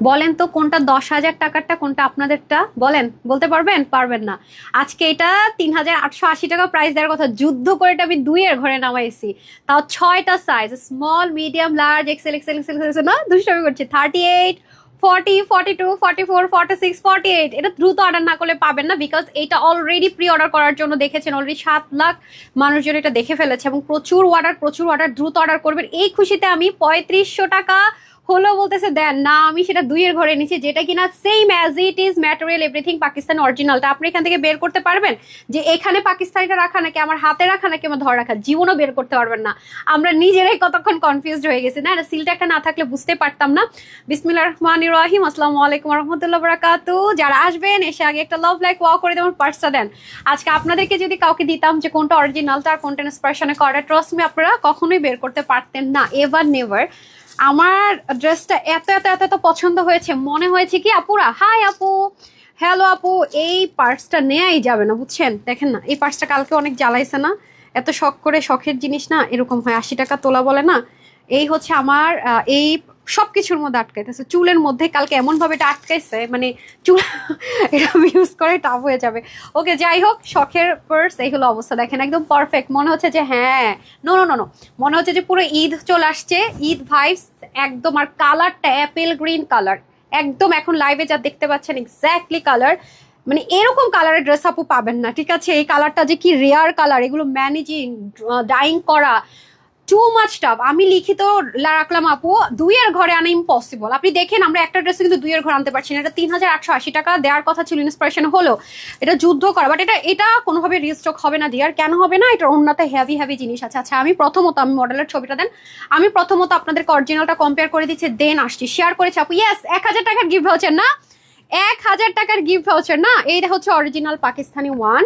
বলেন তো কোনটা দশ হাজার টাকারটা, কোনটা আপনাদেরটা? বলেন, বলতে পারবেন? পারবেন না। আজকে এটা তিন হাজার আটশো আশি টাকা প্রাইস দেওয়ার কথা। যুদ্ধ করে এটা আমি দুইয়ের ঘরে নামাইছি। তাও ছয়টা size small medium large XL XL XL XL না? দুষ্টামি করছি। Thirty eight forty forty two forty four forty six forty eight এটা দ্রুত অর্ডার না করলে পাবেন না বিকজ এটা অলরেডি প্রি অর্ডার করার জন্য দেখেছেন অলরেডি সাত লাখ মানুষজন এটা দেখে ফেলেছে এবং প্রচুর অর্ডার প্রচুর অর্ডার দ্রুত অর্ডার করবেন। এই খুশিতে আমি পঁয়ত্রিশশো টাকা হলো বলতেছে, দেন, না, আমি সেটা দুইয়ের ঘরে নিচ্ছি যেটা কিনা same as it is material everything Pakistan অরিজিনালটা আপনি এখান থেকে বের করতে পারবেন? যে এখানে পাকিস্তানিটা রাখা নাকি, আমার হাতে রাখা নাকি, আমার ধর রাখা, জীবনও বের করতে পারবেন না। আমরা নিজেরাই কতক্ষণ কনফিউজড হয়ে গেছি। না সিলটা একটা না থাকলে বুঝতে পারতাম না। বিসমিল্লা রহমান রাহিম, আসসালামু আলাইকুম রহমতুল্লাহ বরাকাতু। যারা আসবেন, এসে আগে একটা লাভ লাইক ওয়াও করে দেবেন পার্সটা দেন। আজকে আপনাদেরকে যদি কাউকে দিতাম যে কোনটা অরিজিনালটা আর কোনটা ইন্সপিরেশনে করে ট্রাস্ট মি আপনারা কখনোই বের করতে পারতেন না এভার নেভার আমার ড্রেসটা এত এত এত এত পছন্দ হয়েছে। মনে হয়েছে কি, আপুরা, হাই আপু, হ্যালো আপু, এই পার্টসটা নেয়াই যাবে না, বুঝছেন? দেখেন না, এই পার্টসটা কালকে অনেক জ্বালাইছে না? এত শখ করে, শখের জিনিস না, এরকম হয়। আশি টাকা তোলা বলে না? এই হচ্ছে আমার এই সব কিছুর মধ্যে আটকাইতেছে। চুলের মধ্যে কালকে এমন ভাবে এটা আটকাইছে মানে চুল এটা ইউজ করে টাফ হয়ে যাবে। ওকে যাই হোক, শখের পার্স এই হলো অবস্থা। দেখেন একদম পারফেক্ট মনে হচ্ছে যে হ্যাঁ নো নো নো মনে হচ্ছে যে পুরো ঈদ চলে আসছে। ঈদ ভাইবস একদম, আর কালারটা অ্যাপেল গ্রিন কালার একদম এখন লাইভে যা দেখতে পাচ্ছেন এক্স্যাক্টলি কালার মানে এরকম কালারের ড্রেস আপু পাবেন না, ঠিক আছে? এই কালারটা যে কি রেয়ার কালার এগুলো ম্যানেজিং ডাইং করা। টু মাচ টাফ আমি লিখিত রাখলাম আপু, দুইয়ের ঘরে আনা ইম্পসিবল আপনি দেখেন, আমরা একটা ড্রেসে কিন্তু দুইয়ের ঘরে আনতে পারছি না। এটা তিন হাজার আটশো আশি টাকা দেওয়ার কথা ছিল ইন্সপিরেশন হলো। এটা যুদ্ধ করা বাট এটা এটা কোনোভাবে রিস্টক হবে না দিয়ার কেন হবে না? এটা অন্যতে হ্যাভি হেভি জিনিস আছে। আচ্ছা আমি প্রথমত, আমি মডেলের ছবিটা দেন। আমি প্রথমত আপনাদেরকে অরিজিনালটা কম্পেয়ার করে দিচ্ছি দেন আসছি। শেয়ার করেছি আপু ইয়েস এক হাজার টাকার গিফট ভাউচার না? এক হাজার টাকার গিফট ভাউচার না? এইটা হচ্ছে অরিজিনাল পাকিস্তানি ওয়ান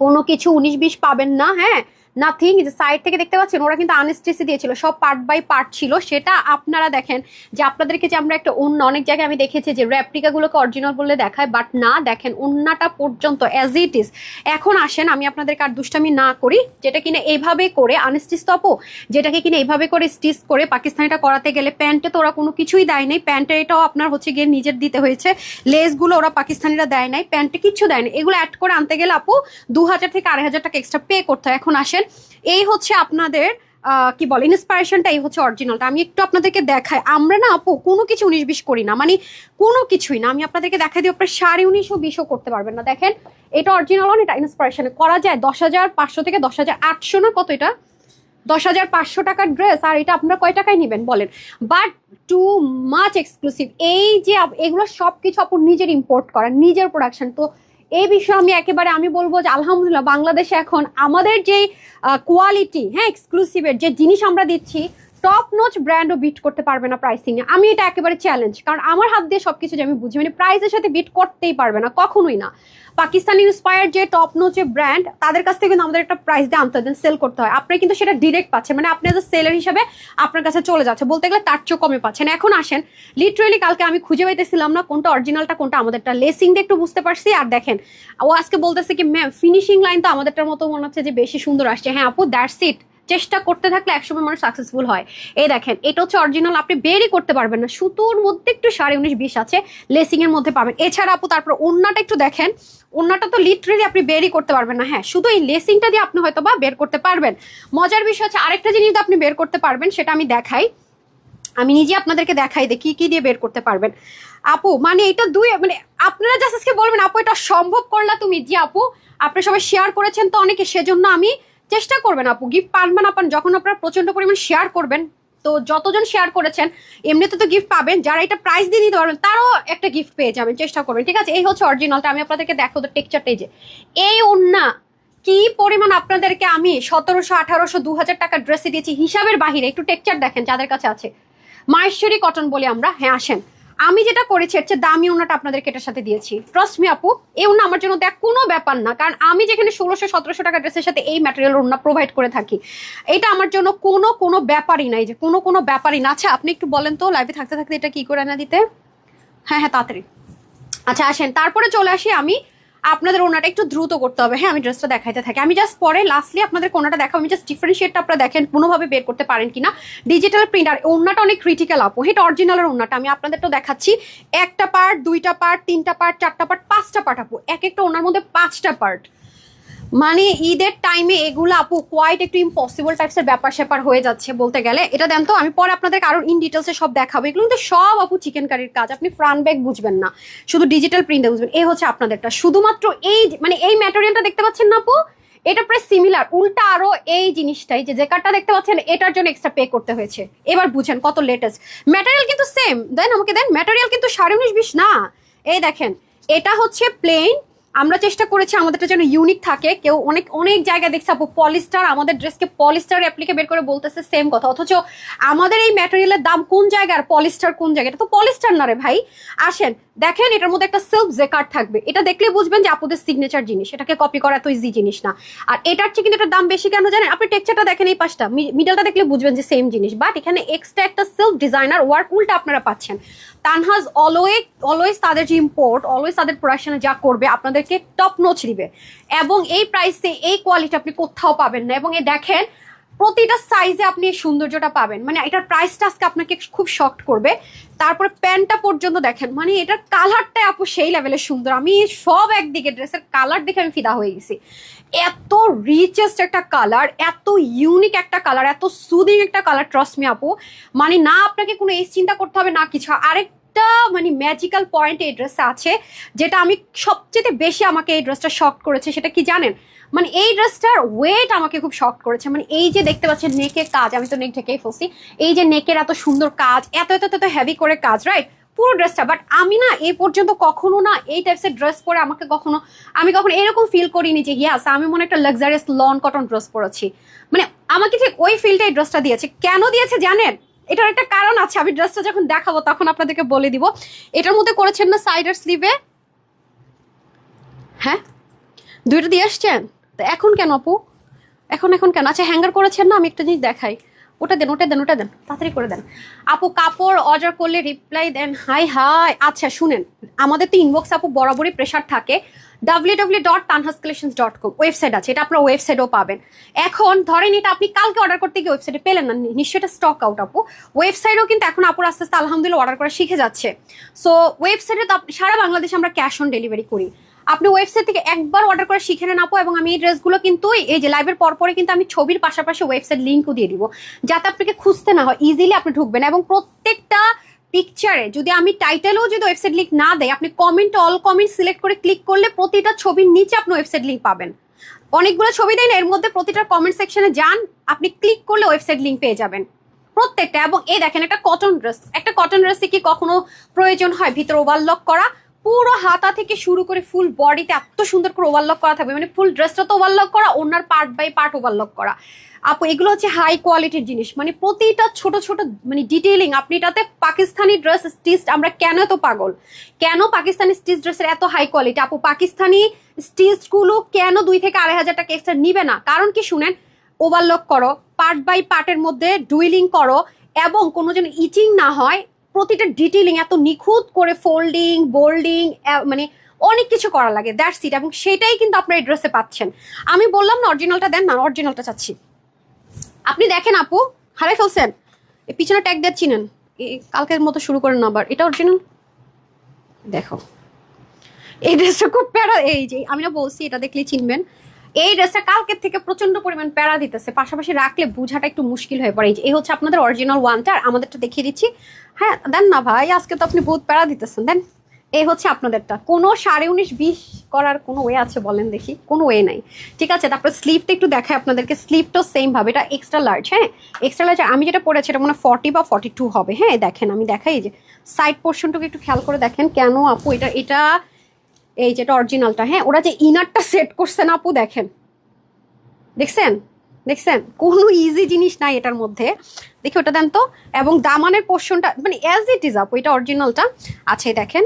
কোনো কিছু উনিশ বিশ পাবেন না হ্যাঁ? নাথিং যে সাইড থেকে দেখতে পাচ্ছেন, ওরা কিন্তু আনস্টেসি দিয়েছিল। সব পার্ট বাই পার্ট ছিল। সেটা আপনারা দেখেন যে আপনাদেরকে যে আমরা একটা অন্য, অনেক জায়গায় আমি দেখেছি যে র্যাপ্লিকাগুলোকে অরিজিনাল বলে দেখায় বাট না, দেখেন অন্যটা পর্যন্ত অ্যাজ ইট ইজ এখন আসেন, আমি আপনাদেরকে আর দুষ্টামি না করি, যেটা কিনা এইভাবে করে আনস্টিচ তো আপু, যেটাকে কিনা এইভাবে করে স্টিচ করে পাকিস্তানিটা করাতে গেলে প্যান্টে তো ওরা কোনো কিছুই দেয় নাই। প্যান্টে এটাও আপনার হচ্ছে গিয়ে নিজের দিতে হয়েছে। লেসগুলো ওরা পাকিস্তানিরা দেয় নাই প্যান্টে কিচ্ছু দেয় না এগুলো অ্যাড করে আনতে গেলে আপু, দু হাজার থেকে আড়াই হাজার টাকা এক্সট্রা পে করতে হয়। এখন আসেন এই হচ্ছে আপনাদের কি বলে ইন্সপিরেশনটা এই হচ্ছে অরিজিনালটা আমি একটু আপনাদেরকে দেখাই। আমরা না, আপু, কোনো কিছু উনিশ বিশ করি না। মানে কোনো কিছুই না। আমি আপনাদেরকে দেখাই দিই, আপনার সাড়ে উনিশও বিশও করতে পারবেন না। দেখেন, এটা অরিজিনাল এটা ইন্সপিরেশনে করা যায় দশ হাজার পাঁচশো থেকে দশ হাজার আটশো না কত এটা? দশ হাজার পাঁচশো টাকার ড্রেস আর এটা আপনারা কয় টাকায় নেবেন, বলেন? বাট টু মাচ এক্সক্লুসিভ এই যে এগুলো সব কিছু আপনি নিজের ইম্পোর্ট করেন, নিজের প্রোডাকশন তো এই বিষয়ে আমি একেবারে আমি বলব যে আলহামদুলিল্লাহ বাংলাদেশে এখন আমাদের যে কোয়ালিটি হ্যাঁ এক্সক্লুসিভের যে জিনিস আমরা দিচ্ছি টপ নোচ ব্র্যান্ডও বিট করতে পারবে না প্রাইসিং এ। আমি এটা একেবারে চ্যালেঞ্জ কারণ আমার হাত দিয়ে সবকিছু যে আমি বুঝি মানে প্রাইসের সাথে বিট করতেই পারবে না, কখনোই না। পাকিস্তানি ইন্সপায়ার যে টপ নোচে ব্র্যান্ড তাদের কাছ থেকে কিন্তু আমাদের একটা প্রাইস দিয়ে আনতে হয় সেল করতে হয়। আপনি কিন্তু সেটা ডিরেক্ট পাচ্ছেন মানে আপনি এজ এ সেলার হিসাবে আপনার কাছে চলে যাচ্ছে। বলতে গেলে তার চেয়েও কমে পাচ্ছেন। এখন আসেন লিটারেলি কালকে আমি খুঁজে পাইতেছিলাম না কোনটা অরিজিনালটা কোনটা আমাদেরটা। লেসিং দিয়ে একটু বুঝতে পারছি, আর দেখেন, ও আজকে বলতেছে কি ম্যাম ফিনিশিং লাইন তো আমাদেরটার মতো মনে হচ্ছে যে বেশি সুন্দর আসছে। হ্যাঁ আপু দ্যাটস ইট চেষ্টা করতে থাকলে একসময় মানুষ সাকসেসফুল হয়। এই দেখেন, এটা হচ্ছে অরিজিনাল আপনি বেরই করতে পারবেন না। সুতোর মধ্যে একটু সাড়ে উনিশ, বিশ আছে লেসিং এর মধ্যে পাবেন। এছাড়া আপু, তারপর অন্যটা একটু দেখেন অন্যটা তো লিটারেলি আপনি বেরই করতে পারবেন না। হ্যাঁ শুধু এই লেসিংটা দিয়ে আপনি হয়তো বা বের করতে পারবেন। মজার বিষয় হচ্ছে আরেকটা জিনিস আপনি বের করতে পারবেন, সেটা আমি দেখাই। আমি নিজে আপনাদেরকে দেখাই দিই কি কি দিয়ে বের করতে পারবেন। আপু মানে এটা দুই মানে আপনারা জাস্টকে বলবেন, আপু, এটা সম্ভব করলা তুমি? জি, আপু। আপনি সবাই শেয়ার করেছেন তো অনেকে, সেজন্য আমি চেষ্টা করবেন আপু গিফট পানবেন আপন যখন আপনারা প্রচণ্ড পরিমাণ শেয়ার করবেন, তো যতজন শেয়ার করেছেন, এমনিতে তো গিফট পাবেন, যারা এটা প্রাইস দিয়ে দিতে পারবেন, তারও একটা গিফট পেয়ে যাবেন, চেষ্টা করবেন, ঠিক আছে? এই হচ্ছে অরিজিনালটা আমি আপনাদেরকে দেখো তো টেক্সচারটা এই যে। এই ওন্না কি পরিমাণ আপনাদেরকে আমি সতেরোশো, আঠারোশো দু হাজার টাকার ড্রেসে দিয়েছি, হিসাবের বাহিরে, একটু টেকচার দেখেন, যাদের কাছে আছে। মাহেশ্বরী কটন বলি আমরা হ্যাঁ আসেন। আমি যেটা করেছি হচ্ছে দামি ওনাটা আপনাদেরকে এটার সাথে দিয়েছি। ট্রাস্ট মি আপু, এই ওনা আমার জন্য দেখ কোনো ব্যাপার না, কারণ আমি যেখানে ষোলোশো সতেরোশো টাকা ড্রেসের সাথে এই ম্যাটেরিয়াল ওনা প্রোভাইড করে থাকি, এটা আমার জন্য কোনো কোনো ব্যাপারই নাই যে কোনো কোনো ব্যাপারই না। আচ্ছা আপনি একটু বলেন তো লাইভে থাকতে থাকতে এটা কি করে না দিতে? হ্যাঁ হ্যাঁ তাড়াতাড়ি। আচ্ছা আসেন, তারপরে চলে আসি আমি আপনাদের ওনাটা একটু দ্রুত করতে হবে। হ্যাঁ আমি ড্রেসটা দেখাইতে থাকি। আমি জাস্ট পরে লাস্টলি আপনাদের কোনাটা দেখাবো, আমি জাস্ট ডিফারেন্সিয়েটটা আপনারা দেখেন, কোনোভাবে বের করতে পারেন কিনা। ডিজিটাল প্রিন্ট আর ওনাটা অনেক ক্রিটিক্যাল আপু। এটা অরিজিনালের ওনাটা আমি আপনাদের তো দেখাচ্ছি। একটা পার্ট দুইটা পার্ট তিনটা পার্ট চারটা পার্ট পাঁচটা পার্ট আপু। এক একটা ওনার মধ্যে পাঁচটা পার্ট মানে ঈদের টাইমে এগুলো আপু কোয়াইট একটু ইম্পসিবল টাইপসের ব্যাপার স্যাপার হয়ে যাচ্ছে বলতে গেলে। এটা দেন তো, আমি পরে আপনাদের কারণ ইন ডিটেলসে সব দেখাবো। এগুলো কিন্তু সব আপু চিকেন কারির কাজ। আপনি ফ্রন্ট ব্যাগ বুঝবেন না। শুধু ডিজিটাল প্রিন্টে বুঝবেন। এই হচ্ছে আপনাদেরটা। শুধুমাত্র এই মানে এই ম্যাটেরিয়ালটা দেখতে পাচ্ছেন না আপু? এটা প্রায় সিমিলার উল্টা আরও এই জিনিসটাই যে কার্ডটা দেখতে পাচ্ছেন, এটার জন্য এক্সট্রা পে করতে হয়েছে। এবার বুঝেন কত লেটেস্ট ম্যাটেরিয়াল কিন্তু সেম দেন আমাকে দেন। ম্যাটেরিয়াল কিন্তু সাড়ে উনিশ বিশ না। এই দেখেন, এটা হচ্ছে প্লেন আমরা চেষ্টা করেছি আমাদেরটা যেন ইউনিক থাকে। কেউ অনেক অনেক জায়গায় দেখছে, আপু পলিস্টার আমাদের ড্রেসকে পলিস্টার অ্যাপ্লিকে বের করে বলতেছে সেম কথা। অথচ আমাদের এই ম্যাটেরিয়ালের দাম কোন জায়গার পলিস্টার কোন জায়গায়? এটা তো পলিস্টার না রে ভাই। আসেন, দেখেন, এটার মধ্যে একটা সেলফ জেকার থাকবে। এটা দেখলে বুঝবেন যে আপুদের সিগনেচার জিনিস। এটাকে কপি করা এত ইজি জিনিস না। আর এটার চেয়ে কিন্তু এটার দাম বেশি কেন জানেন? আপনি টেক্সচারটা দেখেন এই পাশটা। মিডলটা দেখলে বুঝবেন যে সেম জিনিস। বাট এখানে এক্সট্রা একটা সেলফ ডিজাইনার ওয়ার্ক উল্টা আপনারা পাচ্ছেন। তানহাজ অলওয়েজ অলওয়েজ তাদের যে ইম্পোর্ট অলওয়েজ তাদের প্রোডাকশনে যা করবে, আপনাদেরকে টপ নোচ দিবে। এবং এই প্রাইসে এই কোয়ালিটি আপনি কোথাও পাবেন না। এবং এ দেখেন, প্রতিটা সাইজে আপনি এই সৌন্দর্যটা পাবেন। মানে এটার প্রাইসটা আজকে আপনাকে খুব শক্ট করবে। তারপরে প্যান্টটা পর্যন্ত দেখেন মানে এটার কালারটা আপু সেই লেভেলের সুন্দর। আমি সব একদিকে ড্রেসের কালার দেখে আমি ফিদা হয়ে গেছি। এত রিচেস্ট একটা কালার এত ইউনিক একটা কালার এত সুদিং একটা কালার ট্রাস্ট মি আপু। মানে না আপনাকে কোনো এই চিন্তা করতে হবে, না কিছু। আরেকটা মানে ম্যাজিক্যাল পয়েন্ট এই ড্রেসে আছে, যেটা আমি সবচেয়ে বেশি আমাকে এই ড্রেসটা শক করেছে, সেটা কি জানেন? মানে এই ড্রেসটার ওয়েট আমাকে খুব শক করেছে। মানে এই যে দেখতে পাচ্ছেন নেকের কাজ, আমি তো নেক ঢেকেই ফেলছি। এই যে নেকের এত সুন্দর কাজ, এত এত এত হেভি করে কাজ রাইট পুরো ড্রেসটা বাট আমি না এই পর্যন্ত কখনো না এই টাইপসের ড্রেস পরে আমাকে কখনো, আমি কখনো এরকম ফিল করিনি যে ইয়াস আমি মনে একটা লাক্সারিয়াস লন কটন ড্রেস পরেছি। মানে আমাকে ঠিক ওই ফিলটা এই ড্রেসটা দিয়েছে। কেন দিয়েছে জানেন? এটার একটা কারণ আছে, আমি ড্রেসটা যখন দেখাবো তখন আপনাদেরকে বলে দিব। এটার মধ্যে করেছেন না সাইডার স্লিভে হ্যাঁ? দুইটা দিয়ে আসছেন? তো এখন কেন আপু? এখন এখন কেন? আচ্ছা হ্যাঙ্গার করেছেন না? আমি একটা জিনিস দেখাই। ওটা দেন ওটা দেন ওটা দেন। তাড়াতাড়ি করে দেন। আপু, কাপড় অর্ডার করলে রিপ্লাই দেন, হাই হাই। আচ্ছা শুনেন, আমাদের তো ইনবক্স আপু বরাবরই প্রেশার থাকে। W W dot Tanhas collection dot com website আছে, এটা আপনার ওয়েবসাইটও পাবেন। এখন ধরেন এটা আপনি কালকে অর্ডার করতে গিয়ে ওয়েবসাইটে পেলেন না নিশ্চয়ই এটা স্টক আউট আপু। ওয়েবসাইটও কিন্তু এখন আপুর আস্তে আস্তে আলহামদুলিল্লাহ অর্ডার করা শিখে যাচ্ছে। সো ওয়েবসাইটে তো সারা বাংলাদেশে আমরা ক্যাশ অন ডেলিভারি করি। আপনি ওয়েবসাইট থেকে একবার অর্ডার করে শিখে নেন আপু এবং আমি এই ড্রেসগুলো কিন্তু এই যে লাইভের পরপরে কিন্তু আমি ছবির পাশাপাশি ওয়েবসাইট লিঙ্কও দিয়ে দিব। যাতে আপনাকে খুঁজতে না হয় ইজিলি আপনি ঢুকবেন এবং প্রত্যেকটা পিকচারে যদি আমি টাইটেলও যদি ওয়েবসাইট লিঙ্ক না দেয় আপনি কমেন্ট অল কমেন্ট সিলেক্ট করে ক্লিক করলে প্রতিটা ছবির নিচে আপনি ওয়েবসাইট লিঙ্ক পাবেন। অনেকগুলো ছবি দেয় না এর মধ্যে প্রতিটা কমেন্ট সেকশনে যান, আপনি ক্লিক করলে ওয়েবসাইট লিঙ্ক পেয়ে যাবেন। প্রত্যেকটা, এবং এই দেখেন একটা কটন ড্রেস একটা কটন ড্রেসে কি কখনো প্রয়োজন হয়? ভিতরে ওভারলক করা। পুরো হাতা থেকে শুরু করে ফুল বডিতে এত সুন্দর করে ওভারলক করা থাকবে। মানে ফুল ড্রেসটা তো ওভারলক করা ওনার পার্ট বাই পার্ট ওভারলক করা। আপু, এগুলো হচ্ছে হাই কোয়ালিটির জিনিস। মানে প্রতিটা ছোট ছোট মানে ডিটেইলিং আপনি এটাতে পাকিস্তানি ড্রেস স্টিচ আমরা কেন এত পাগল? কেন পাকিস্তানি স্টিচ ড্রেসের এত হাই কোয়ালিটি আপু, পাকিস্তানি স্টিচগুলো কেন দুই থেকে আড়াই হাজার টাকা এক্সট্রা নিবে না? কারণ কি শুনেন ওভারলক করো পার্ট বাই পার্টের মধ্যে ডুইলিং করো, এবং কোনো যেন ইচিং না হয়, প্রতিটা ডিটেলিং এত নিখুঁত করে ফোল্ডিং বোল্ডিং মানে অনেক কিছু করা লাগে। দ্যাটস ইট এবং সেটাই কিন্তু আপনার এই ড্রেসে পাচ্ছেন। আমি বললাম না অরিজিনালটা দেন না অরিজিনালটা চাচ্ছি। আপনি দেখেন আপু, হারাই ফেলছেন। পিছনে ট্যাগ দিয়ে চিনেন। কালকের মতো শুরু করেন আবার। এটা অরিজিনাল দেখো। এই ড্রেসটা খুব প্যারা এই যে, আমি না বলছি, এটা দেখলে চিনবেন। এই ড্রেসটা কালকের থেকে প্রচণ্ড পরিমাণ প্যারা দিতেছে। পাশাপাশি রাখলে বোঝাটা একটু মুশকিল হয়ে পড়ে। এই হচ্ছে আপনাদের অরিজিনাল ওয়ানটা আর আমাদেরটা দেখিয়ে দিচ্ছি। হ্যাঁ দেন না ভাই, আজকে তো আপনি বহুত প্যারা দিতেছেন। দেন এই হচ্ছে আপনাদেরটা। কোনো সাড়ে উনিশ বিশ করার কোনো ওয়ে আছে বলেন দেখি? কোনো ওয়ে নাই। ঠিক আছে, তারপর স্লিপটা একটু দেখায় আপনাদেরকে। স্লিপটাও সেম ভাবে, এটা এক্সট্রা লার্জ হ্যাঁ? এক্সট্রা লার্জ আমি যেটা পড়েছি এটা মনে হয় ফর্টি বা ফর্টি টু হবে। হ্যাঁ দেখেন, আমি দেখাই যে সাইড পোর্শনটুকু একটু খেয়াল করে দেখেন কেন আপু এটা এটা, এই যেটা অরিজিনালটা হ্যাঁ? ওরা যে ইনারটা সেট করছে না আপু, দেখেন। দেখছেন? দেখছেন? কোনো ইজি জিনিস নাই এটার মধ্যে। দেখি ওটা দেন তো। এবং দামানের পোর্শনটা মানে অ্যাজ ইট ইজ আপ ওইটা অরিজিনালটা আছে দেখেন।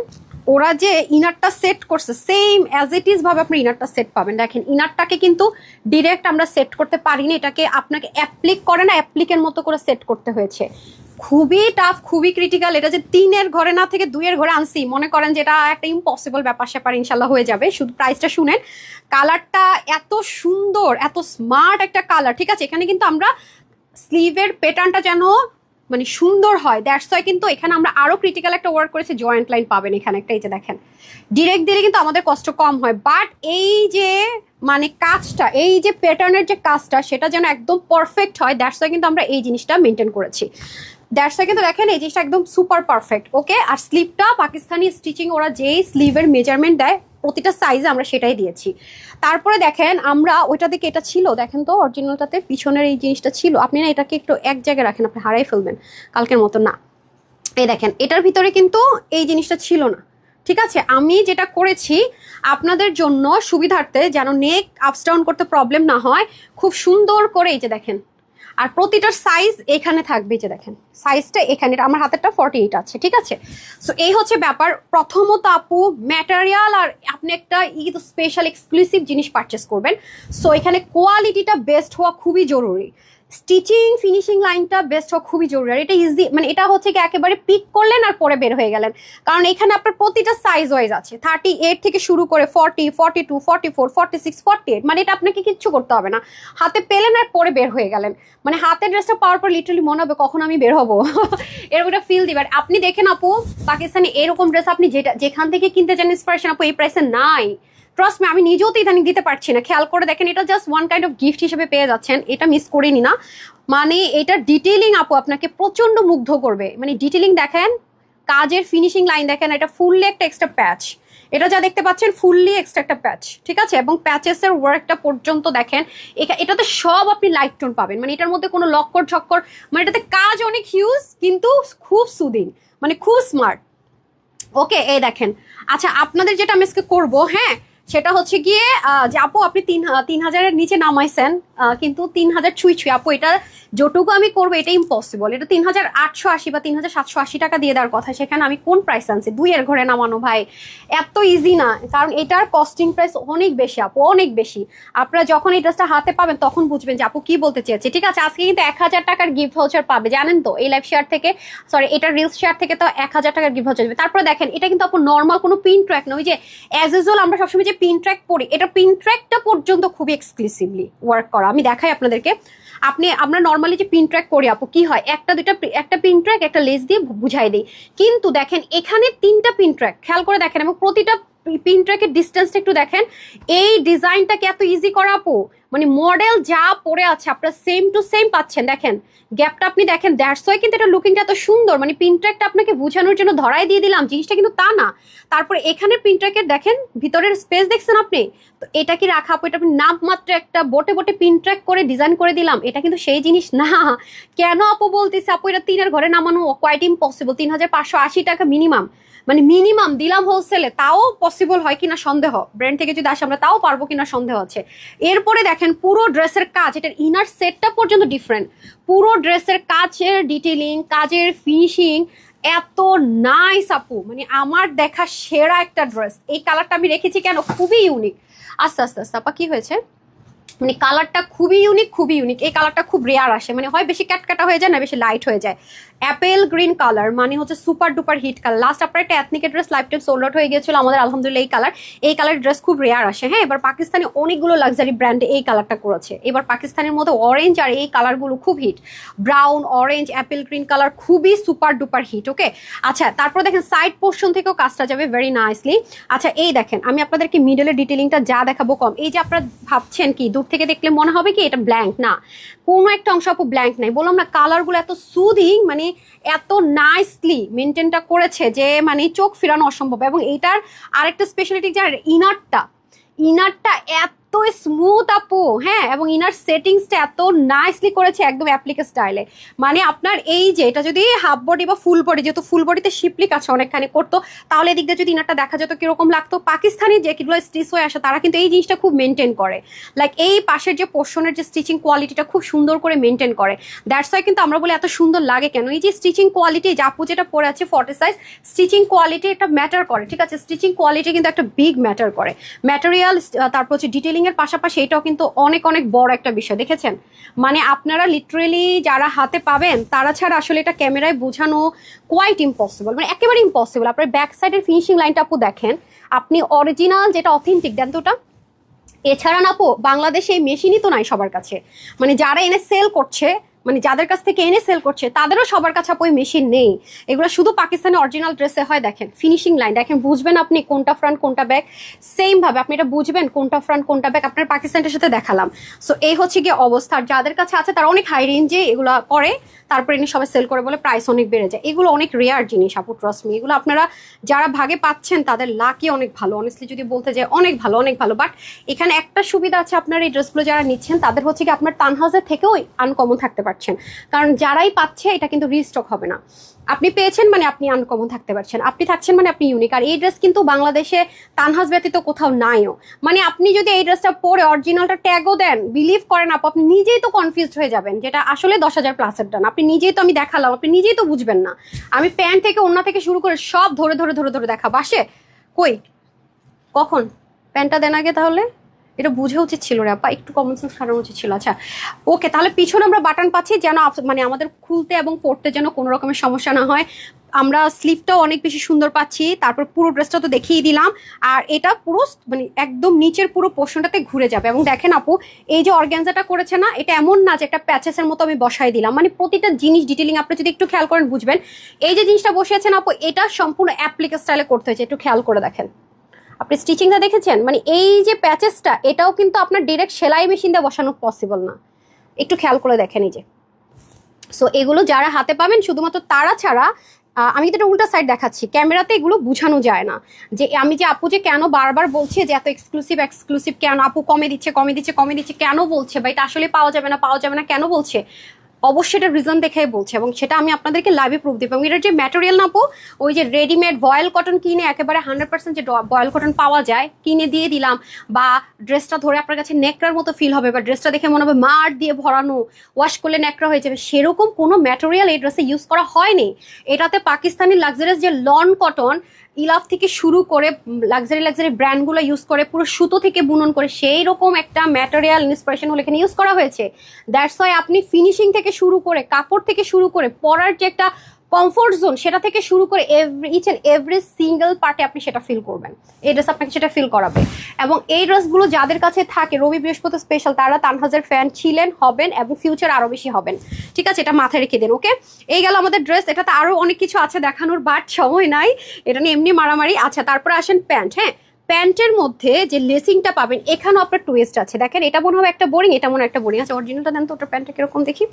ওরা যে ইনারটা সেট করছে সেম অ্যাজ ইট ইজ ভাবে আপনি ইনারটা সেট পাবেন। দেখেন ইনারটাকে কিন্তু ডিরেক্ট আমরা সেট করতে পারিনি, এটাকে আপনাকে অ্যাপ্লিক করে না অ্যাপ্লিকের মতো করে সেট করতে হয়েছে। খুবই টাফ খুবই ক্রিটিক্যাল এটা যে তিনের ঘরে না থেকে দুইয়ের ঘরে আনছি, মনে করেন যেটা একটা ইম্পসিবল ব্যাপার স্যাপার ইনশাল্লাহ হয়ে যাবে। শুধু প্রাইসটা শুনেন কালারটা এত সুন্দর, এত স্মার্ট একটা কালার ঠিক আছে? এখানে কিন্তু আমরা স্লিভের প্যাটার্নটা যেন মানে সুন্দর হয়। দ্যাটস ওয়াই কিন্তু এখানে আমরা আরও ক্রিটিক্যাল একটা ওয়ার্ক করেছি জয়েন্ট লাইন পাবেন এখানে একটা, এই যে দেখেন। ডিরেক্ট দিলে কিন্তু আমাদের কষ্ট কম হয়। বাট এই যে মানে কাজটা, এই যে প্যাটার্নের যে কাজটা, সেটা যেন একদম পারফেক্ট হয় দ্যাটস ওয়াই কিন্তু আমরা এই জিনিসটা মেনটেন করেছি। দ্যাটস ওয়াই কিন্তু দেখেন, এই জিনিসটা একদম সুপার পারফেক্ট ওকে আর স্লিপটা পাকিস্তানি স্টিচিং ওরা যেই স্লিভের মেজারমেন্ট দেয় প্রতিটা সাইজে আমরা সেটাই দিয়েছি। তারপরে দেখেন আমরা ওইটা দিকে এটা ছিল? দেখেন তো অরিজিনালটাতে পিছনের এই জিনিসটা ছিল। আপনি না এটাকে একটু এক জায়গায় রাখেন, আপনি হারাই ফেলবেন। কালকের মতো না। এই দেখেন, এটার ভিতরে কিন্তু এই জিনিসটা ছিল না। ঠিক আছে? আমি যেটা করেছি, আপনাদের জন্য সুবিধার্থে যেন নেক আপস ডাউন করতে প্রবলেম না হয়, খুব সুন্দর করে এই যে দেখেন আর প্রতিটার সাইজ এখানে থাকবে যে দেখেন সাইজটা এখানে আমার হাতেরটা ফর্টি এইট আছে, ঠিক আছে? সো এই হচ্ছে ব্যাপার। প্রথমত আপু ম্যাটেরিয়াল আর আপনি একটা ঈদ স্পেশাল এক্সক্লুসিভ জিনিস পারচেস করবেন। সো এখানে কোয়ালিটিটা বেস্ট হওয়া খুবই জরুরি। স্টিচিং ফিনিশিং লাইনটা বেস্ট হওয়া খুবই জরুরি। আর এটা ইজি মানে এটা হচ্ছে কি একেবারে পিক করলেন আর পরে বের হয়ে গেলেন। কারণ এখানে আপনার প্রতিটা সাইজ ওয়াইজ আছে। থার্টি এইট থেকে শুরু করে forty forty two forty four forty six forty eight মানে এটা আপনাকে কিচ্ছু করতে হবে না। হাতে পেলেন আর পরে বের হয়ে গেলেন। মানে হাতের ড্রেসটা পাওয়ার পর লিটারালি মনে হবে কখন আমি বের হব। এরকম একটা ফিল দিবার আপনি দেখেন আপু, পাকিস্তানে এরকম ড্রেস আপনি যেটা, যেখান থেকে কিনতে চান ইন্সপিরেশন আপু, এই প্রাইসে নাই। ট্রাস্ট মি আমি নিজেও তো ইদানিং দিতে পারছি না। খেয়াল করে দেখেন, এটা just one kind of gift হিসেবে পেয়ে যাচ্ছেন। এটা মিস করিনি না। মানে এটা ডিটেলিং আপু আপনাকে প্রচণ্ড মুগ্ধ করবে। মানে ডিটেলিং দেখেন, কাজের ফিনিশিং লাইন দেখেন, এটা ফুললি একটা এক্সট্রা প্যাচ এটা যা দেখতে পাচ্ছেন ফুললি এক্সট্রা একটা প্যাচ ঠিক আছে? এবং প্যাচেসের ওয়ার্কটা পর্যন্ত দেখেন এটাতে সব আপনি লাইট টোন পাবেন। মানে এটার মধ্যে কোনো লক্কর ঝক্কর মানে এটাতে কাজ অনেক হিউজ কিন্তু খুব সুদিন মানে খুব স্মার্ট ওকে এই দেখেন। আচ্ছা আপনাদের যেটা আমি আজকে করব হ্যাঁ? সেটা হচ্ছে গিয়ে যে আপু আপনি তিন তিন হাজারের নিচে নামাইছেন কিন্তু তিন হাজার ছুঁই ছুঁই। আপু, এটা যেটুকু আমি করব এটা ইম্পসিবল এটা তিন হাজার আটশো আশি বা তিন হাজার সাতশো আশি টাকা দিয়ে দেওয়ার কথা, সেখানে আমি কোন প্রাইস আনছি? দুইয়ের ঘরে নামানো, ভাই, এত ইজি না। কারণ এটার কস্টিং প্রাইস অনেক বেশি, আপু, অনেক বেশি। আপনারা যখন এই ড্রেসটা হাতে পাবেন, তখন বুঝবেন যে, আপু, কি বলতে চেয়েছে। ঠিক আছে, আজকে কিন্তু এক হাজার টাকার গিফট ভাউচার পাবে, জানেন তো? এই লাইফ শেয়ার থেকে সরি এটা রিলস শেয়ার থেকে তো এক হাজার টাকার গিফট ভাউচার দেবে তারপরে দেখেন, এটা কিন্তু, আপু নর্মাল কোনো পিন ট্র্যাক নয় যে অ্যাজ ইউজুয়াল আমরা সবসময় যে পিন ট্র্যাক পড়ি এটা পিন ট্র্যাকটা পর্যন্ত খুবই এক্সক্লুসিভলি ওয়ার্ক করা আমি দেখাই আপনাদেরকে। আপনি, আমরা নর্মালি যে পিন ট্র্যাক করি, আপু, কি হয়? একটা, দুইটা, একটা পিন ট্র্যাক একটা লেস দিয়ে বুঝাই দিই। কিন্তু দেখেন, এখানে তিনটা পিন ট্র্যাক খেয়াল করে দেখেন, এবং প্রতিটা পিন ট্র্যাকের ডিস্টেন্সটা একটু দেখেন। এই ডিজাইনটাকে এত ইজি করা, আপু মানে মডেল যা পড়ে আছে, আপনার সেম টু সেম পাচ্ছেন। দেখেন গ্যাপটা আপনি দেখেন দ্যাটস ওয়াই কিন্তু এটা লুকিংটা এত সুন্দর। মানে পিন ট্র্যাকটা আপনাকে বোঝানোর জন্য ধরাই দিয়ে দিলাম, জিনিসটা কিন্তু তা না। তারপরে এখানে পিন ট্র্যাকের দেখেন, ভিতরের স্পেস দেখছেন আপনি? তো এটা কি রাখা এটা আপনি নামমাত্র একটা বোটে বোটে পিন ট্র্যাক করে ডিজাইন করে দিলাম। এটা কিন্তু সেই জিনিস না। কেন আপু বলতেছে, আপু, এটা তিনের ঘরে নামানো কোয়াইট ইম্পসিবল তিন হাজার পাঁচশো আশি টাকা মিনিমাম মানে মিনিমাম দিলাম হোলসেলে তাও পসিবল হয় কিনা সন্দেহ। ব্র্যান্ড থেকে যদি আসে, আমরা তাও পারব কিনা সন্দেহ আছে। এরপরে দেখেন, পুরো ড্রেসের কাজ, এটার ইনার সেটটা পর্যন্ত ডিফারেন্ট পুরো ড্রেসের কাজের ডিটেলিং কাজের ফিনিশিং এত নাইস আপু। মানে আমার দেখা সেরা একটা ড্রেস এই কালারটা আমি রেখেছি কেন? খুবই ইউনিক আস্তে আস্তে আস্তে, আপা, কি হয়েছে? মানে কালারটা খুবই ইউনিক খুবই ইউনিক এই কালারটা খুব রেয়ার আসে। মানে হয় বেশি ক্যাটকাটা হয়ে যায় না, বেশি লাইট হয়ে যায়। অ্যাপেল গ্রিন কালার মানে হচ্ছে super duper hit colour last আপনার একটা এথনিকের dress lifetime sold out হয়ে গিয়েছিল আমাদের, আলহামদুলিল্লাহ, এই কালার এই কালার ড্রেস খুব রেয়ার আসে। হ্যাঁ এবার পাকিস্তানি অনেকগুলো লাক্সারি ব্র্যান্ডে এই কালারটা করেছে। এবার পাকিস্তানের মধ্যে অরেঞ্জ আর এই কালারগুলো খুব hit brown orange apple green colour খুবই সুপার ডুপার হিট ওকে আচ্ছা তারপর দেখেন সাইড পোর্শন থেকেও কাজটা যাবে ভেরি নাইসলি আচ্ছা এই দেখেন, আমি আপনাদেরকে মিডলের ডিটেলিংটা যা দেখাবো কম। এই যে আপনারা ভাবছেন কি দূর থেকে দেখলে মনে হবে কি এটা ব্ল্যাঙ্ক না, কোনো একটা অংশ আপু ব্ল্যাঙ্ক নাই। বললাম না কালারগুলো এত সুদিং মানে এত নাইসলি মেনটেনটা করেছে যে মানে চোখ ফেরানো অসম্ভব। এবং এইটার আরেকটা স্পেশালিটি যে ইনারটা ইনারটা এত এত স্মুথ আপু হ্যাঁ? এবং ইনার সেটিংসটা এত নাইসলি করেছে একদম অ্যাপ্লিকে স্টাইলে মানে আপনার এই যে, এটা যদি হাফ বডি বা ফুল বডি যেহেতু ফুল বডিতে শিপলিক আছে অনেকখানি করতো, তাহলে এদিক দিয়ে যদি ইনারটা দেখা যেত কীরকম লাগতো। পাকিস্তানি যে কিগুলো স্টিচ হয়ে আসে, তারা কিন্তু এই জিনিসটা খুব মেনটেন করে। লাইক এই পাশের যে পোর্শনের যে স্টিচিং কোয়ালিটিটা খুব সুন্দর করে মেনটেন করে। দ্যাটস ওয়াই কিন্তু আমরা বলি এত সুন্দর লাগে কেন? এই যে স্টিচিং কোয়ালিটি আপু যেটা পরে আছে ফর্টি সাইজ স্টিচিং কোয়ালিটি একটা ম্যাটার করে, ঠিক আছে? স্টিচিং কোয়ালিটি কিন্তু একটা বিগ ম্যাটার করে। ম্যাটেরিয়াল তারপর হচ্ছে ডিটেলিং এর পাশাপাশি এটাও কিন্তু অনেক অনেক বড় একটা বিষয়, দেখেছেন? মানে আপনারা লিটারেলি যারা হাতে পাবেন, তারা ছাড়া আসলে এটা ক্যামেরায় বোঝানো কোয়াইট ইম্পসিবল মানে একেবারে ইম্পসিবল আপনার ব্যাক সাইডের ফিনিশিং লাইনটা আপু দেখেন, আপনি অরিজিনাল যেটা অথেন্টিক দেন তো ওটা? এছাড়া না আপু, বাংলাদেশে এই মেশিনই তো নাই সবার কাছে। মানে যারা এনে সেল করছে মানে যাদের কাছ থেকে এনে সেল করছে, তাদেরও সবার কাছে আপু মেশিন নেই। এগুলো শুধু পাকিস্তানি অরিজিনাল ড্রেসে হয়, দেখেন ফিনিশিং লাইন দেখেন, বুঝবেন আপনি কোনটা ফ্রন্ট কোনটা ব্যাক সেম ভাবে আপনি এটা বুঝবেন কোনটা ফ্রন্ট কোনটা ব্যাক আপনার পাকিস্তানের সাথে দেখালাম। সো এই হচ্ছে গিয়ে অবস্থা যাদের কাছে আছে, তারা অনেক হাই রেঞ্জে এগুলো করে, তারপরে এনে সবাই সেল করে বলে প্রাইস অনেক বেড়ে যায়। এগুলো অনেক রেয়ার জিনিস, আপু ট্রস্টমি এগুলো আপনারা যারা ভাগে পাচ্ছেন, তাদের লাকি অনেক ভালো। অনেস্টলি যদি বলতে যায় অনেক ভালো অনেক ভালো। বাট এখানে একটা সুবিধা আছে আপনার এই ড্রেসগুলো যারা নিচ্ছেন, তাদের হচ্ছে কি আপনার তানহাজের থেকেও আনকমন থাকতে পারছেন। কারণ যারাই পাচ্ছে, এটা কিন্তু রিস্টক হবে না। আপনি পেয়েছেন মানে আপনি আনকমন থাকতে পারছেন। আপনি থাকছেন মানে আপনি ইউনিক আর এই ড্রেস কিন্তু বাংলাদেশে তানহাজ ব্যতীত কোথাও নাইও। মানে আপনি যদি এই ড্রেসটা পরে অরিজিনালটা ট্যাগও দেন বিলিভ করেন আপু, আপনি নিজেই তো কনফিউজড হয়ে যাবেন যেটা আসলে দশ হাজার প্লাসের ডান আপনি নিজেই তো আমি দেখালাম, আপনি নিজেই তো বুঝবেন না। আমি প্যান্ট থেকে অন্য থেকে শুরু করে সব ধরে ধরে ধরে ধরে দেখা বাসে কই? কখন? প্যান্টটা দেন আগে তাহলে। এটা বুঝে উচিত ছিল রে আপা একটু কমন সেন্স খাটানো উচিত ছিল। আচ্ছা ওকে তাহলে পিছনে আমরা বাটন পাচ্ছি যেন মানে আমাদের খুলতে এবং পড়তে যেন কোনো রকমের সমস্যা না হয়। আমরা স্লিপটাও অনেক বেশি সুন্দর পাচ্ছি, তারপর পুরো ড্রেসটা তো দেখিয়ে দিলাম। আর এটা পুরো মানে একদম নিচের পুরো পোর্শনটাতে ঘুরে যাবে। এবং দেখেন আপু, এই যে অর্গ্যানজাটা করেছে না, এটা এমন না যে একটা প্যাচেসের মতো আমি বসাই দিলাম। মানে প্রতিটা জিনিস ডিটেলিং আপনি যদি একটু খেয়াল করেন বুঝবেন। এই যে জিনিসটা বসিয়েছেন আপু, এটা সম্পূর্ণ অ্যাপ্লিকা স্টাইলে করতে হয়েছে, একটু খেয়াল করে দেখেন। আপনি স্টিচিংটা দেখেছেন? মানে এই যে প্যাচেসটা, এটাও কিন্তু আপনার ডিরেক্ট সেলাই মেশিন দিয়ে বসানো পসিবল না। একটু খেয়াল করে দেখেন এই যে। সো এগুলো যারা হাতে পাবেন, শুধুমাত্র তারা ছাড়া আমি কিন্তু এটা উল্টা সাইড দেখাচ্ছি। ক্যামেরাতে এগুলো বোঝানো যায় না। যে আমি যে আপু যে কেন বারবার বলছে যে এত এক্সক্লুসিভ এক্সক্লুসিভ কেন আপু কমে দিচ্ছে কমে দিচ্ছে কমে দিচ্ছে, কেন বলছে বা এটা আসলে পাওয়া যাবে না, পাওয়া যাবে না, কেন বলছে? অবশ্যই এটা রিজন দেখে বলছে এবং সেটা আমি আপনাদেরকে লাইভে প্রুফ দিব এবং এটার যে ম্যাটেরিয়াল নাপো ওই যে রেডিমেড ভয়েল কটন কিনে একেবারে হান্ড্রেড পার্সেন্ট যে ভয়েল কটন পাওয়া যায়, কিনে দিয়ে দিলাম বা ড্রেসটা ধরে আপনার কাছে নেকড়ার মতো ফিল হবে বা ড্রেসটা দেখে মনে হবে মার দিয়ে ভরানো ওয়াশ করলে নেকড়া হয়ে যাবে, সেরকম কোনো ম্যাটেরিয়াল এই ড্রেসে ইউজ করা হয়নি। এটাতে পাকিস্তানি লাক্সারিয়াস যে লন কটন ইলাফ থেকে শুরু করে লাক্সারি লাক্সারি ব্র্যান্ডগুলো ইউজ করে, পুরো সুতো থেকে বুনন করে, সেই রকম একটা ম্যাটেরিয়াল ইন্সপিরেশন হলে এখানে ইউজ করা হয়েছে। দ্যাটস ওয়াই আপনি ফিনিশিং থেকে শুরু করে, কাপড় থেকে শুরু করে, পরার যে একটা কমফোর্ট জোন সেটা থেকে শুরু করে every each and every single পার্টে আপনি সেটা ফিল করবেন। এই ড্রেস আপনাকে সেটা ফিল করাবে। এবং এই ড্রেসগুলো যাদের কাছে থাকে, রবি বৃহস্পতি স্পেশাল তারা তানহাজের ফ্যান ছিলেন, হবেন এবং ফিউচার আরও বেশি হবেন। ঠিক আছে? এটা মাথায় রেখে দিন ওকে এই গেল আমাদের ড্রেস এটাতে আরও অনেক কিছু আছে দেখানোর বাট সময় নাই। এটা নিয়ে এমনি মারামারি। আচ্ছা তারপরে আসেন প্যান্ট হ্যাঁ? প্যান্টের মধ্যে যে লেসিংটা পাবেন, এখানেও আপনার টুয়েস্ট আছে। দেখেন, এটা মনে হবে একটা বোরিং এটা মনে একটা বোরিং আছে অরিজিনালটা দেন তো ওটা প্যান্টটা কীরকম দেখি।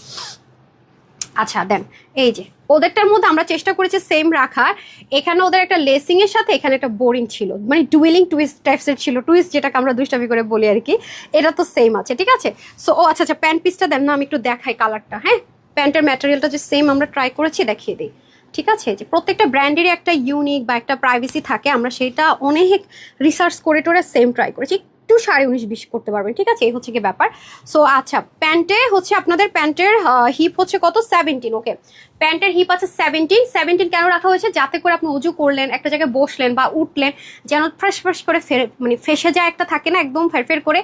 আচ্ছা দেন, এই যে, ওদেরটার মধ্যে আমরা চেষ্টা করেছি সেম রাখার। এখানে ওদের একটা লেসিং এর সাথে এখানে একটা বোরিং ছিল মানে ডুয়েলিং টুইস্ট টাইপসের ছিল টুইস্ট যেটাকে আমরা দুষ্টামি করে বলি আর কি, এটা তো সেম আছে, ঠিক আছে? সো ও আচ্ছা আচ্ছা প্যান্ট পিসটা দেন না, আমি একটু দেখাই কালারটা হ্যাঁ? প্যান্টের ম্যাটেরিয়ালটা যে সেম আমরা ট্রাই করেছি, দেখিয়ে দিই, ঠিক আছে? যে প্রত্যেকটা ব্র্যান্ডেরই একটা ইউনিক বা একটা প্রাইভেসি থাকে, আমরা সেটা অনেক রিসার্চ করে টোরে সেম ট্রাই করেছি। একটু সাড়ে উনিশ বিশ করতে পারবেন, ঠিক আছে? এই হচ্ছে কি ব্যাপার। সো আচ্ছা প্যান্টে হচ্ছে আপনাদের প্যান্টের হিপ হচ্ছে কত? সেভেন্টিন ওকে প্যান্টের হিপ আছে সেভেন্টিন সেভেন্টিন কেন রাখা হয়েছে? যাতে করে আপনি উজু করলেন, একটা জায়গায় বসলেন বা উঠলেন, যেন ফ্রেশ ফ্রেশ করে ফের মানে ফেসে যায় একটা থাকে না, একদম ফেরফের করে।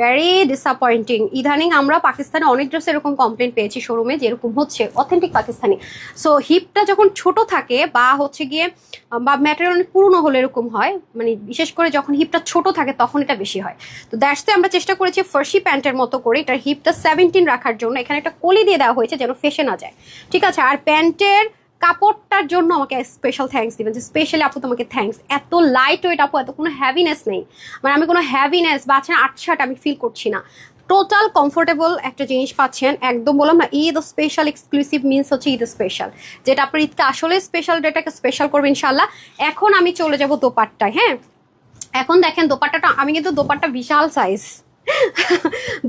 ভেরি ডিসঅ্যাপয়েন্টিং ইদানিং আমরা পাকিস্তানে অনেক ড্রেস এরকম কমপ্লেন পেয়েছি শোরুমে যেরকম হচ্ছে অথেন্টিক পাকিস্তানি। সো হিপটা যখন ছোট থাকে বা হচ্ছে গিয়ে বা ম্যাটেরিয়াল অনেক পুরনো হলে এরকম হয় মানে বিশেষ করে যখন হিপটা ছোট থাকে তখন এটা বেশি হয়। তো দ্যাটস আমরা চেষ্টা করেছি ফার্সি প্যান্টের মতো করে, এটার হিপটা সেভেন্টিন রাখার জন্য, এখানে একটা কলি দিয়ে দেওয়া হয়েছে যেন ফেসে না যায়। ঠিক আছে, আর প্যান্টের কাপড়টার জন্য আমাকে স্পেশাল থ্যাঙ্কস দিবেন, যে স্পেশালি আপু তোমাকে থ্যাঙ্কস এত লাইট ওয়েট আপু, এত কোনো হ্যাভিনেস নেই। মানে আমি কোনো হ্যাভিনেস বা আছে আটশাট আমি ফিল করছি না। টোটাল কমফোর্টেবল একটা জিনিস পাচ্ছেন, একদম বললাম না, ঈদ স্পেশাল এক্সক্লুসিভ মিনস হচ্ছে ঈদ স্পেশাল যেটা আপনার ঈদকে আসলে স্পেশাল ডেটাকে স্পেশাল করবে ইনশাল্লাহ এখন আমি চলে যাব দোপাট্টায় হ্যাঁ? এখন দেখেন দোপাট্টাটা, আমি কিন্তু দোপাট্টা বিশাল সাইজ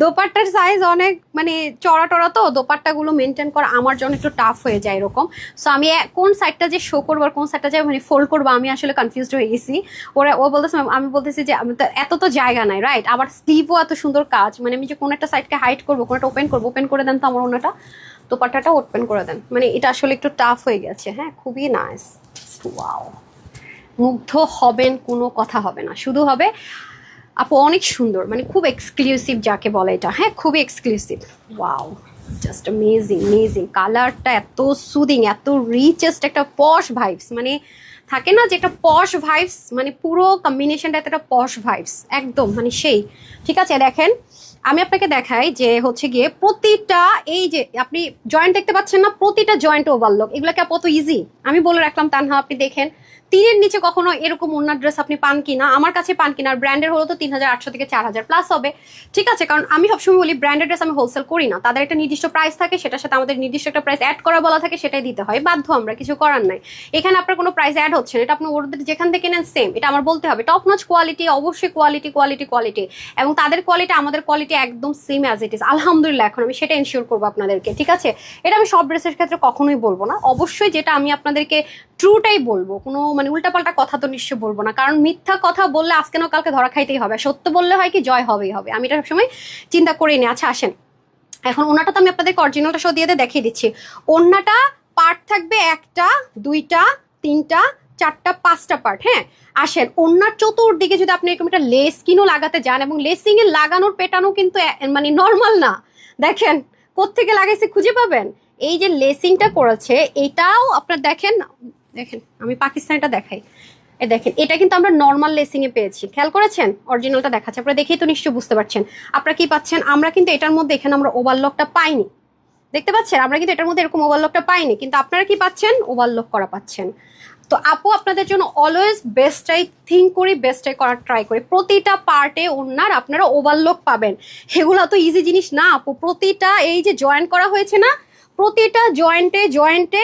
দোপাট্টার সাইজ অনেক মানে চড়া টড়া তো, দোপাট্টাগুলো মেনটেন করা আমার জন্য একটু টাফ হয়ে যায় এরকম। সো আমি কোন সাইডটা যে শো করব আর কোন সাইডটা যে মানে ফোল্ড করব, আমি আসলে কনফিউজড হয়ে গেছি। ওরা, ও বলতেছে আমি বলতেছি যে এত তো জায়গা নাই রাইট আবার স্লিভও এত সুন্দর কাজ মানে আমি যে কোন একটা সাইডকে হাইট করব কোনটা ওপেন করব ওপেন করে দেন তো আমার ওনাটা, দোপাট্টাটা ওপেন করে দেন। মানে এটা আসলে একটু টাফ হয়ে গেছে হ্যাঁ? খুবই নাইস ওয়াও মুগ্ধ হবেন, কোনো কথা হবে না। শুধু হবে আপু, অনেক সুন্দর। মানে খুব এক্সক্লুসিভ যাকে বলে এটা। হ্যাঁ খুবই exclusive wow just amazing amazing কালারটা এত সুদিং এত রিচেস্ট একটা পশ ভাইবস মানে থাকে না যে একটা পশ ভাইবস মানে পুরো কম্বিনেশনটা একটা পশ ভাইবস একদম মানে সেই। ঠিক আছে, দেখেন, আমি আপনাকে দেখাই যে হচ্ছে গিয়ে প্রতিটা এই যে আপনি জয়েন্ট দেখতে পাচ্ছেন না, প্রতিটা জয়েন্ট ওভারলক এগুলোকে কত ইজি আমি বলে রাখলাম, তানহা, আপনি দেখেন। তিনের নিচে কখনো এরকম ওনার ড্রেস আপনি পান কিনা? আমার কাছে পান কিনা? আর ব্র্যান্ডের হলো তো তিন হাজার আটশো থেকে চার হাজার প্লাস হবে। ঠিক আছে, কারণ আমি সবসময় বলি ব্র্যান্ডেড ড্রেস আমি হোলসেল করি না। তাদের একটা নির্দিষ্ট প্রাইস থাকে, সেটার সাথে আমাদের নির্দিষ্ট একটা প্রাইস অ্যাড করা বলা থাকে, সেটাই দিতে হয়। বাধ্য আমরা, কিছু করার নাই। এখানে আপনার কোনো প্রাইস অ্যাড হচ্ছে না। এটা আপনি ওদের যেখান থেকে নেন সেম এটা আমার বলতে হবে। টপ নচ কোয়ালিটি অবশ্যই কোয়ালিটি কোয়ালিটি কোয়ালিটি এবং তাদের কোয়ালিটি আমাদের কোয়ালিটি একদম সেম অ্যাজ ইট ইজ আলহামদুলিল্লাহ, এখন আমি সেটা এনশিওর করব আপনাদেরকে। ঠিক আছে? এটা আমি সব ড্রেসের ক্ষেত্রে কখনোই বলব না। অবশ্যই যেটা আমি আপনাদেরকে ট্রুটাই বলব। কোনো মানে উল্টাপাল্টা কথা তো নিশ্চয় বলব না। কারণ মিথ্যা কথা বললে আজকে না কালকে ধরা খাইতেই হবে। সত্য বললে হয় কি, জয় হবেই হবে। আমি এটা সবসময় চিন্তা করেই নি আচ্ছা আসেন। এখন ওনাটা তো আমি আপনাদেরকে অরিজিনালটা শো দিয়ে দেখিয়ে দিচ্ছি। ওনাটা পার্ট থাকবে একটা, দুইটা, তিনটা, চারটা, পাঁচটা পার্ট হ্যাঁ? আসেন, ওনার চতুর্দিকে যদি আপনি এরকম একটা লেস কিনো লাগাতে যান এবং লেসিং এর লাগানোর পেটানো কিন্তু মানে নর্মাল না। দেখেন, কোত্থেকে লাগাইছে খুঁজে পাবেন? এই যে লেসিংটা করেছে, এটাও আপনার দেখেন দেখেন, আমি পাকিস্তানিটা দেখাই। এ দেখেন, এটা কিন্তু আমরা নর্মাল লেসিং এ পেয়েছি। খেয়াল করেছেন? অরিজিনালটা দেখাচ্ছে। আপনারা দেখেই তো নিশ্চয়ই বুঝতে পারছেন। আপনারা কি পাচ্ছেন? আমরা কিন্তু এটার মধ্যে এখানে আমরা ওভারলকটা পাইনি। দেখতে পাচ্ছেন? আমরা কিন্তু এটার মধ্যে এরকম ওভারলকটা পাইনি। কিন্তু আপনারা কি পাচ্ছেন? ওভারলক করা পাচ্ছেন। তো আপু, আপনাদের জন্য অলওয়েজ বেস্টটাই থিঙ্ক করি বেস্টটাই করার ট্রাই করি। প্রতিটা পার্টে ওনার, আপনারা ওভারলক পাবেন। এগুলো তো ইজি জিনিস না, আপু। প্রতিটা এই যে জয়েন করা হয়েছে না প্রতিটা জয়েন্টে জয়েন্টে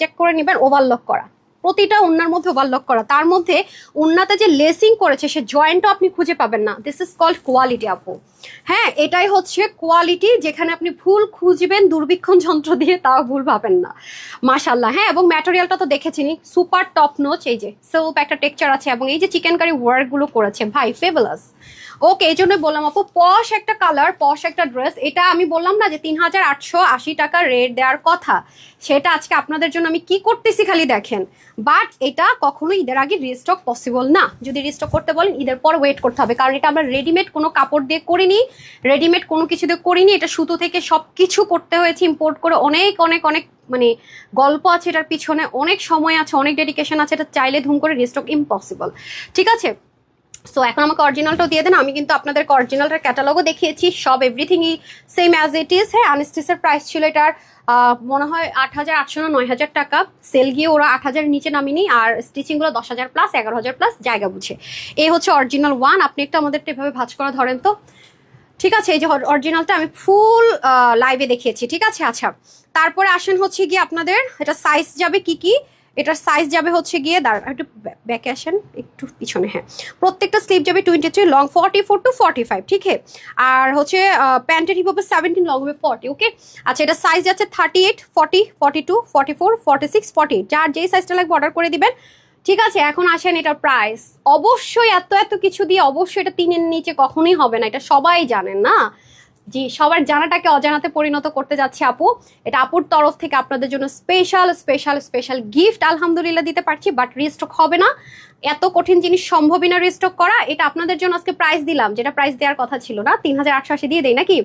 চেক করে নেবেন ওভারলক করা। প্রতিটা ওনার মধ্যে ওভারলক করা। তার মধ্যে ওনাতে যে লেসিং করেছে, সে জয়েন্টও আপনি খুঁজে পাবেন না। দিস ইজ কল্ড কোয়ালিটি আপু। হ্যাঁ এটাই হচ্ছে কোয়ালিটি যেখানে আপনি ভুল খুঁজবেন, দুর্বীক্ষণ যন্ত্র দিয়ে তাও ভুল পাবেন না। মাশাল্লাহ হ্যাঁ এবং ম্যাটেরিয়ালটা তো দেখেছিনি। সুপার টপ নোচ এই যে সেলফ একটা টেক্সচার আছে, এবং এই যে চিকেন কারি ওয়ার্কগুলো করেছে। ভাই ফেবলাস ওকে এই জন্য বললাম আপু পশ একটা কালার পশ একটা ড্রেস এটা আমি বললাম না যে তিন হাজার আটশো আশি টাকা রেট দেওয়ার কথা। সেটা আজকে আপনাদের জন্য আমি কি করতেছি খালি দেখেন। বাট এটা কখনো ঈদের আগে রিস্টক পসিবল না। যদি রিস্টক করতে বলেন, ঈদের পর ওয়েট করতে হবে। কারণ এটা আমরা রেডিমেড কোনো কাপড় দিয়ে করিনি রেডিমেড কোনো কিছু দিয়ে করিনি। এটা সুতো থেকে সব কিছু করতে হয়েছে ইম্পোর্ট করে অনেক অনেক অনেক মানে গল্প আছে এটার পিছনে, অনেক সময় আছে, অনেক ডেডিকেশন আছে, এটা চাইলে ধুম করে রিস্টক ইম্পসিবল ঠিক আছে? সো এখন আমাকে অরিজিনালটাও দিয়ে দেন। আমি কিন্তু আপনাদেরকে অরিজিনালটার ক্যাটালগও দেখিয়েছি। সব এভরিথিংই সেম অ্যাজ ইট ইজ হ্যাঁ আনস্টিসের প্রাইস ছিল এটার মনে হয় আট হাজার আটশো না নয় হাজার টাকা। সেল গিয়ে ওরা আট হাজার নিচে নামিনি আর স্টিচিংগুলো দশ হাজার প্লাস এগারো হাজার প্লাস জায়গা বুঝে। এই হচ্ছে অরিজিনাল ওয়ান আপনি একটু আমাদের এভাবে ভাজ করা ধরেন তো। ঠিক আছে, এই যে অরিজিনালটা আমি ফুল লাইভে দেখিয়েছি। ঠিক আছে আচ্ছা। তারপরে আসেন হচ্ছে গিয়ে আপনাদের, এটা সাইজ যাবে কি কি? এটার সাইজ যাবে হচ্ছে গিয়ে, দাঁড়ান, একটু ব্যাকে আসেন, একটু পিছনে হ্যাঁ। প্রত্যেকটা স্লিপ যাবে twenty three long forty four to forty five ঠিক আছে আর হচ্ছে প্যান্টের হিপ হবে সেভেন্টিন লং হবে ফর্টি ওকে আচ্ছা এটা সাইজ যাচ্ছে thirty eight forty forty two forty four forty six forty যার যেই সাইজটা লাগবে অর্ডার করে দিবেন। ঠিক আছে, এখন আসেন এটার প্রাইস অবশ্যই এত এত কিছু দিয়ে অবশ্যই এটা তিনের নিচে কখনোই হবে না, এটা সবাই জানেন, না? জি, সবার জানাটাকে অজানাতে পরিণত করতে যাচ্ছি আপু। এটা আপুর তরফ থেকে আপনাদের জন্য স্পেশাল স্পেশাল স্পেশাল গিফট আলহামদুলিল্লাহ দিতে পারছি বাট রিস্টক হবে না। এত কঠিন জিনিস সম্ভবই না রিস্টক করা। এটা আপনাদের জন্য আজকে প্রাইস দিলাম, যেটা প্রাইস দেওয়ার কথা ছিল না, তিন হাজার আটশো আশি দিয়ে দেয় নাকি?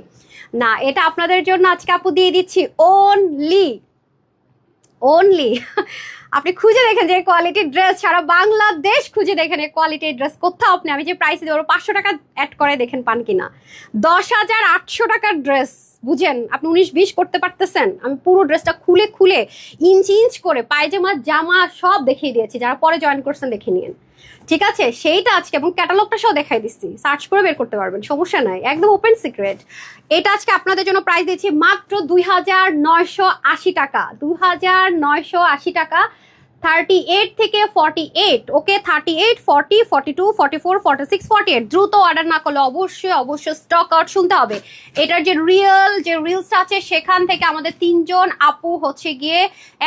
না, এটা আপনাদের জন্য আজকে আপু দিয়ে দিচ্ছি ওনলি ওনলি আপনি খুঁজে দেখেন যে কোয়ালিটির ড্রেস সারা বাংলাদেশ খুঁজে দেখেন এই কোয়ালিটির ড্রেস কোথাও আপনি, আমি যে প্রাইস দেবো পাঁচশো টাকা অ্যাড করে দেখেন পান কিনা। দশ হাজার আটশো টাকার ড্রেস বুঝেন? আপনি উনিশ বিশ করতে পারতেছেন। আমি পুরো ড্রেসটা খুলে খুলে ইঞ্চ ইঞ্চ করে পায়জামা, জামা সব দেখিয়ে দিয়েছি। যারা পরে জয়েন করছেন, দেখে নিন ঠিক আছে, সেইটা আজকে এবং ক্যাটালগটা সহ দেখাই দিচ্ছি। সার্চ করে বের করতে পারবেন, সমস্যা নাই, একদম ওপেন সিক্রেট এটা আজকে আপনাদের জন্য প্রাইস দিচ্ছি মাত্র দুই হাজার নয়শো আশি টাকা, দুই হাজার নয়শো আশি টাকা থার্টি এইট থেকে forty eight okay thirty eight forty forty two forty four forty six forty eight দ্রুত অর্ডার না করলে অবশ্যই অবশ্যই স্টক আউট শুনতে হবে। এটার যে রিয়েল যে রিলসটা আছে, সেখান থেকে আমাদের তিনজন আপু হচ্ছে গিয়ে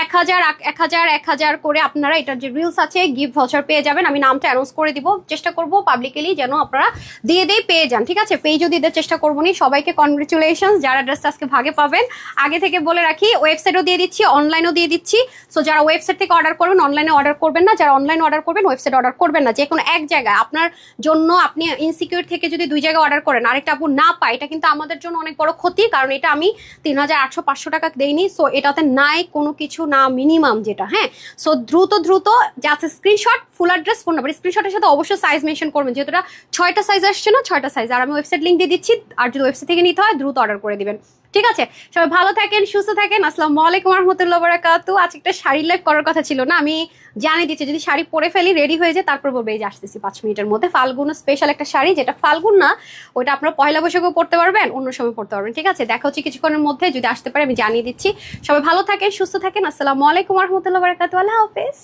এক হাজার এক হাজার এক হাজার করে আপনারা এটার যে রিলস আছে গিফট ভাউচার পেয়ে যাবেন। আমি নামটা অ্যানাউন্স করে দিব। চেষ্টা করব পাবলিকলি যেন আপনারা দিয়ে দিয়ে পেয়ে যান, ঠিক আছে? পেজও দিতে চেষ্টা করব নি, সবাইকে কনগ্রেচুলেশন যারা ড্রেসটা আজকে ভাগে পাবেন, আগে থেকে বলে রাখি ওয়েবসাইটও দিয়ে দিচ্ছি অনলাইনও দিয়ে দিচ্ছি। সো যারা ওয়েবসাইট থেকে অর্ডার করবেন অনলাইনে অর্ডার করবেন না, যারা অনলাইনে অর্ডার করবেন ওয়েবসাইট অর্ডার করবেন না যে কোনো এক জায়গায়। আপনার জন্য আপনি ইনসিকিউর থেকে যদি দুই জায়গায় অর্ডার করেন, আরেকটা আপু না পায়, এটা কিন্তু আমাদের জন্য অনেক বড় ক্ষতি, কারণ এটা আমি তিন হাজার আটশো পাঁচশো টাকা দেইনি সো এটাতে নাই কোনো কিছু না মিনিমাম যেটা হ্যাঁ? সো দ্রুত দ্রুত যা আছে screenshot full address phone number স্ক্রিনশটের সাথে অবশ্যই সাইজ মেনশন করবেন, যেহেতু ছয়টা সাইজ আসছে না, ছয়টা সাইজ আর আমি ওয়েবসাইট লিঙ্ক দিয়ে দিচ্ছি, আর যদি ওয়েবসাইট থেকে নিতে হয়, দ্রুত অর্ডার করে দিবেন। ঠিক আছে? সবাই ভালো থাকেন, সুস্থ থাকেন। আসসালামু আলাইকুম রহমতুল্লাহ বারাকাতু আজ একটা শাড়ি লাইভ করার কথা ছিল না? আমি জানিয়ে দিচ্ছি, যদি শাড়ি পরে ফেলি রেডি হয়ে যায়, তারপর বলবে এই যে আসতেছি পাঁচ মিনিটের মধ্যে। ফাল্গুন স্পেশাল একটা শাড়ি, যেটা ফাল্গুন না ওটা আপনারা পয়লা বৈশাখেও পড়তে পারবেন, অন্য সময় পড়তে পারবেন, ঠিক আছে? দেখা হচ্ছে কিছুক্ষণের মধ্যে, যদি আসতে পারে আমি জানিয়ে দিচ্ছি। সবাই ভালো থাকেন, সুস্থ থাকেন। আসসালামু আলাইকুম রহমতুল্লাহ বারাকাতু আল্লাহ হাফেজ।